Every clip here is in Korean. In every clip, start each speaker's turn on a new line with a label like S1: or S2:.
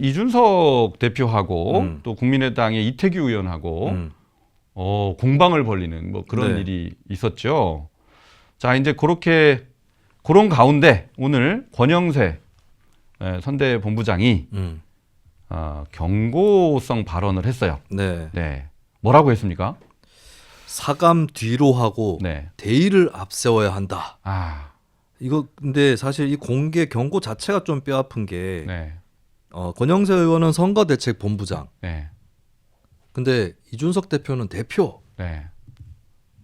S1: 이준석 대표하고
S2: 음.
S1: 또 국민의당의 이태규 의원하고
S2: 음.
S1: 어, 공방을 벌리는 뭐 그런
S2: 네.
S1: 일이 있었죠. 자, 이제 그렇게 그런 가운데 오늘 권영세 예, 선대 본부장이
S2: 음.
S1: 어, 경고성 발언을 했어요.
S2: 네.
S1: 네. 뭐라고 했습니까?
S2: 사감 뒤로 하고
S1: 네.
S2: 대의를 앞세워야 한다.
S1: 아,
S2: 이거 근데 사실 이 공개 경고 자체가 좀 뼈아픈 게
S1: 네.
S2: 어, 권영세 의원은 선거대책본부장.
S1: 네.
S2: 근데 이준석 대표는 대표.
S1: 네.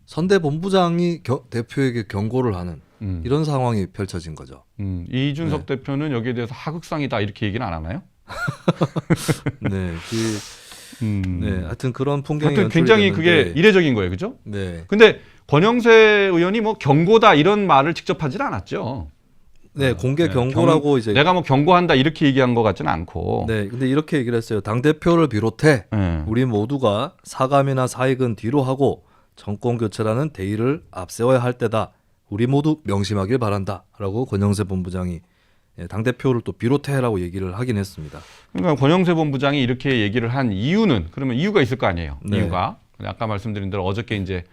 S2: 선대본부장이 겨- 대표에게 경고를 하는
S1: 음.
S2: 이런 상황이 펼쳐진 거죠.
S1: 음, 이준석
S2: 네.
S1: 대표는 여기에 대해서 하극상이다 이렇게 얘기는 안 하나요?
S2: 네, 그,
S1: 음.
S2: 네, 하여튼 그런 풍경이
S1: 하여튼 굉장히 그게
S2: 됐는데,
S1: 이례적인 거예요, 그죠?
S2: 네,
S1: 근데 권영세 의원이 뭐 경고다 이런 말을 직접 하진 않았죠.
S2: 네 공개
S1: 네,
S2: 경고라고
S1: 경-
S2: 이제
S1: 내가 뭐 경고한다 이렇게 얘기한 것 같지는 않고.
S2: 네, 근데 이렇게 얘기를 했어요. 당 대표를 비롯해
S1: 네.
S2: 우리 모두가 사감이나 사익은 뒤로 하고 정권 교체라는 대의를 앞세워야 할 때다. 우리 모두 명심하길 바란다라고 권영세 본부장이 예, 당 대표를 또 비롯해라고 얘기를 하긴 했습니다.
S1: 그러니까 권영세 본부장이 이렇게 얘기를 한 이유는 그러면 이유가 있을 거 아니에요.
S2: 네.
S1: 이유가 아까 말씀드린 대로 어저께 이제